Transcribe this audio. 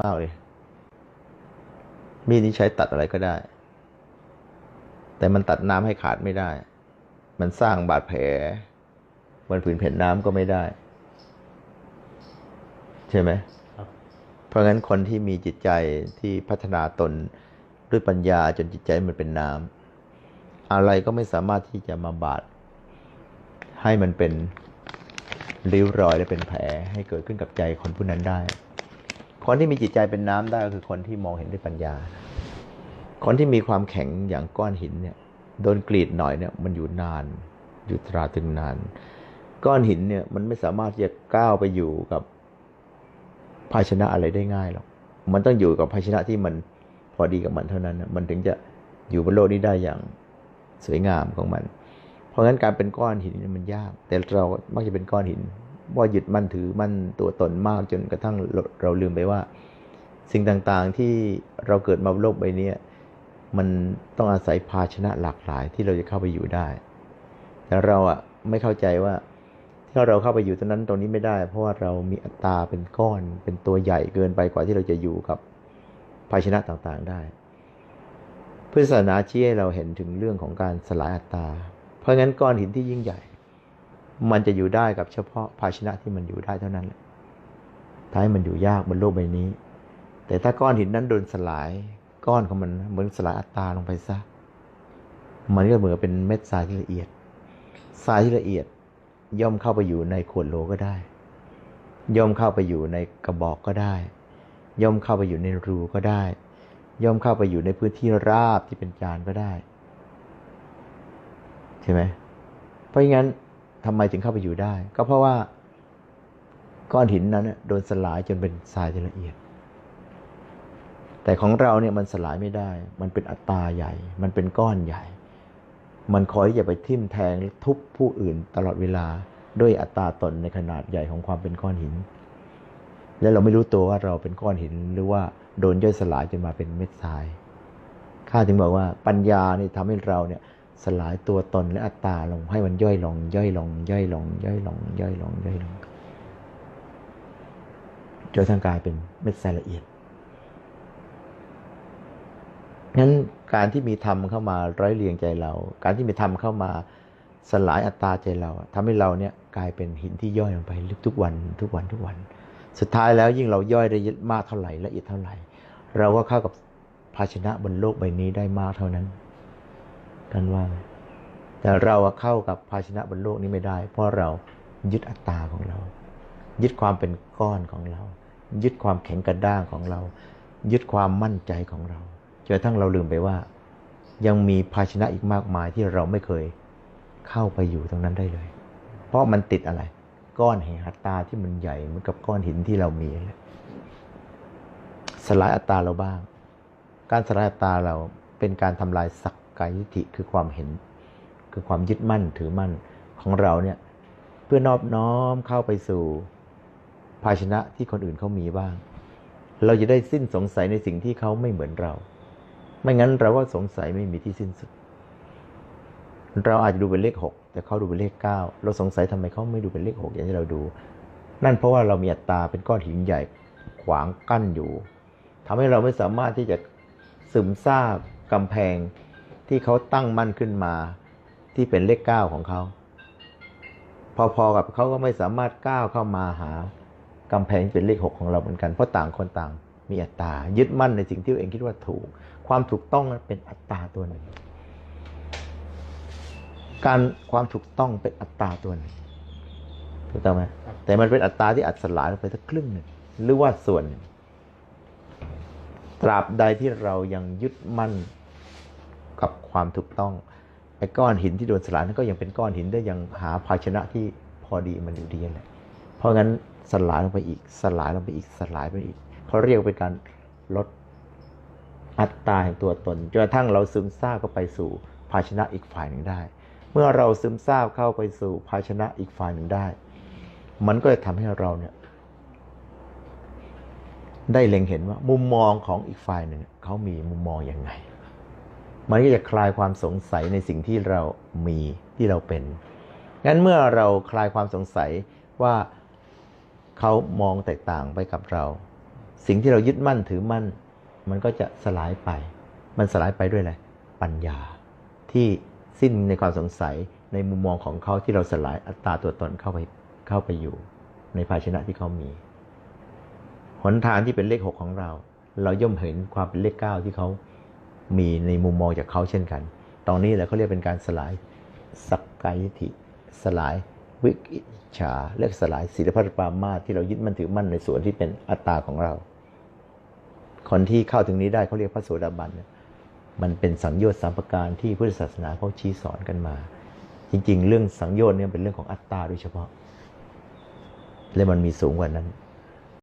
มากเลย มีดนี้ใช้ตัดอะไรก็ได้ แต่มันตัดน้ำให้ขาดไม่ได้ มันสร้างบาดแผลบนผืนแผ่นน้ำก็ไม่ได้ ใช่ไหมครับเพราะงั้นคนที่มีจิตใจที่พัฒนาตนด้วยปัญญาจนจิตใจมันเป็นน้ำอะไรก็ไม่สามารถที่จะมาบาดให้มันเป็นริ้วรอยและเป็นแผลให้เกิดขึ้นกับใจคนผู้นั้นได้ คนที่มีจิตใจเป็นน้ำได้ก็คือคนที่มองเห็นด้วยปัญญา คนที่มีความแข็งอย่างก้อนหินเนี่ยโดนกรีดหน่อยเนี่ยมันอยู่นาน อยู่ตราตรึงนาน ก้อนหินเนี่ยมันไม่สามารถจะก้าวไปอยู่กับภาชนะอะไรได้ง่ายหรอกมันต้องอยู่กับภาชนะที่มันพอดีกับมันเท่านั้นนะมันถึงจะอยู่บนโลกนี้ได้อย่างสวยงามของมัน เพราะงั้นการเป็นก้อนหินมันยาก แต่เรามักจะเป็นก้อนหิน ว่าหยึดมั่นถือมั่นตัวตนมากจนกระทั่งเราเราลืมไปว่า สิ่งต่างๆที่เราเกิดมาบนโลกใบนี้มันต้องอาศัยภาชนะหลากหลายที่เราจะเข้าไปอยู่ได้ แต่เราอะไม่เข้าใจว่าถ้าเราเข้าไปอยู่ตรงนั้นตรงนี้ไม่ได้ เพราะว่าเรามีอัตราเป็นก้อนเป็นตัวใหญ่เกินไปกว่าที่เราจะอยู่กับภาชนะต่างๆได้พุทธศาสนาชี้ให้เราเห็นถึงเรื่องของการสลายอัตตา เพราะงั้นก้อนหินที่ยิ่งใหญ่ มันจะอยู่ได้กับเฉพาะภาชนะที่มันอยู่ได้เท่านั้นแหละท้ายมันอยู่ยากบนโลกใบนี้ แต่ถ้าก้อนหินนั้นโดนสลาย ก้อนของมันเหมือนสลายอัตตาลงไปซะ มันก็เหมือนเป็นเม็ดทรายที่ละเอียด ทรายที่ละเอียดย่อมเข้าไปอยู่ในขวดโหลก็ได้ ย่อมเข้าไปอยู่ในกระบอกก็ได้ ย่อมเข้าไปอยู่ในรูก็ได้ ย่อมเข้าไปอยู่ในพื้นที่ราบที่เป็นจานก็ได้ ใช่ไหมเพราะงั้น ทำไมถึงเข้าไปอยู่ได้ ก็เพราะว่าก้อนหินนั้นโดนสลายจนเป็นทรายละเอียด แต่ของเราเนี่ยมันสลายไม่ได้ มันเป็นอัตราใหญ่ มันเป็นก้อนใหญ่ มันคอยที่จะไปทิ่มแทงทุบผู้อื่นตลอดเวลาด้วยอัตราตนในขนาดใหญ่ของความเป็นก้อนหิน และเราไม่รู้ตัวว่าเราเป็นก้อนหินหรือว่าโดนย่อยสลายจนมาเป็นเม็ดทรายข้าถึงบอกว่าปัญญานี่ทำให้เราเนี่ย สลายตัวตนและอัตตาลงให้มันย่อยลง ย่อยลง ย่อยลง ย่อยลง ย่อยลง ย่อยลงจนทั้งกายเป็นเม็ดทรายละเอียดงั้นการที่มีธรรมเข้ามาร้อยเรียงใจเรา การที่มีธรรมเข้ามาสลายอัตตาใจเราทำให้เราเนี่ยกลายเป็นหินที่ย่อยลงไปลึกทุกวัน ทุกวันทุกวัน สุดท้ายแล้วยิ่งเราย่อยได้มากเท่าไหร่ละเอียดเท่าไหร่ เราก็เข้ากับภาชนะบนโลกใบนี้ได้มากเท่านั้น ท่านว่า แต่เราเข้ากับภาชนะบนโลกนี้ไม่ได้ เพราะเรายึดอัตตาของเรา ยึดความเป็นก้อนของเรา ยึดความแข็งกระด้างของเรา ยึดความมั่นใจของเราจนทั่งเราลืมไปว่า ยังมีภาชนะอีกมากมายที่เราไม่เคยเข้าไปอยู่ตรงนั้นได้เลย เพราะมันติดอะไร ก้อนแห่งอัตตาที่มันใหญ่เหมือนกับก้อนหินที่เรามีแหละสลายอัตตาเราบ้าง การสลายอัตตาเราเป็นการทำลายสัก กายิธิคือความเห็น คือความยึดมั่นถือมั่นของเราเนี่ยเพื่อนอบน้อมเข้าไปสู่ภาชนะที่คนอื่นเขามีบ้าง เราจะได้สิ้นสงสัยในสิ่งที่เขาไม่เหมือนเรา ไม่งั้นเราก็สงสัยไม่มีที่สิ้นสุด เราอาจจะดูเป็นเลขหกแต่เขาดูเป็นเลขเก้าเราสงสัยทำไมเขาไม่ดูเป็นเลขหกอย่างที่เราดู นั่นเพราะว่าเรามีอัตตราเป็นก้อนหินใหญ่ขวางกั้นอยู่ทำให้เราไม่สามารถที่จะซึมซาบกำแพง ที่เขาตั้งมั่นขึ้นมา ที่เป็นเลขเก้าของเขา พอๆกับเขาก็ไม่สามารถก้าวเข้ามาหากำแพงเป็นเลขหกของเราเหมือนกัน เพราะต่างคนต่างมีอัตตา ยึดมั่นในสิ่งที่ตัวเองคิดว่าถูก ความถูกต้องนั้นเป็นอัตตาตัวหนึ่ง การความถูกต้องเป็นอัตตาตัวหนึ่งถูกต้องไหมแต่มันเป็นอัตตาที่อัดสลายลงไปสักครึ่งหนึ่งหรือว่าส่วนหนึ่งตราบใดที่เรายังยึดมั่น กับความถูกต้องไอ้ก้อนหินที่โดนสลายนั้นก็ยังเป็นก้อนหินได้ยังหาภาชนะที่พอดีมันอยู่ดีแหละเพราะงั้นสลายลงไปอีกสลายลงไปอีกสลายไปอีกเขาเรียกเป็นการลดอัตตาแห่งตัวตนจนกระทั่งเราซึมซาบเข้าไปสู่ภาชนะอีกฝ่ายหนึ่งได้ เมื่อเราซึมซาบเข้าไปสู่ภาชนะอีกฝ่ายหนึ่งได้ มันก็จะทำให้เราเนี่ยได้เล็งเห็นว่ามุมมองของอีกฝ่ายหนึ่งเขามีมุมมองอย่างไง มันก็จะคลายความสงสัยในสิ่งที่เรามีที่เราเป็น งั้นเมื่อเราคลายความสงสัยว่าเขามองแตกต่างไปกับเรา สิ่งที่เรายึดมั่นถือมั่น มันก็จะสลายไป มันสลายไปด้วยอะไรปัญญา ที่สิ้นในความสงสัยในมุมมองของเขาที่เราสลายอัตตาตัวตนเข้าไปเข้าไปอยู่ ในภาชนะที่เขามีหนทางที่เป็นเลขหกของเรา เราย่อมเห็นความเป็นเลขเก้าที่เขา มีในมุมมองจากเขาเช่นกัน ตรงนี้แหละเขาเรียกเป็นการสลายสักกายทิธิสลายวิกิจฉาเรียกสลายศีลพัฒปรามาที่เรายึดมั่นถือมั่นในส่วนที่เป็นอัตตาของเรา คนที่เข้าถึงนี้ได้เขาเรียกพระโสดาบันมันเป็นสังโยชน์สามประการที่พุทธศาสนาเขาชี้สอนกันมา จริง ๆ เรื่องสังโยชน์เนี่ยเป็นเรื่องของอัตตาโดยเฉพาะ และมันมีสูงกว่านั้น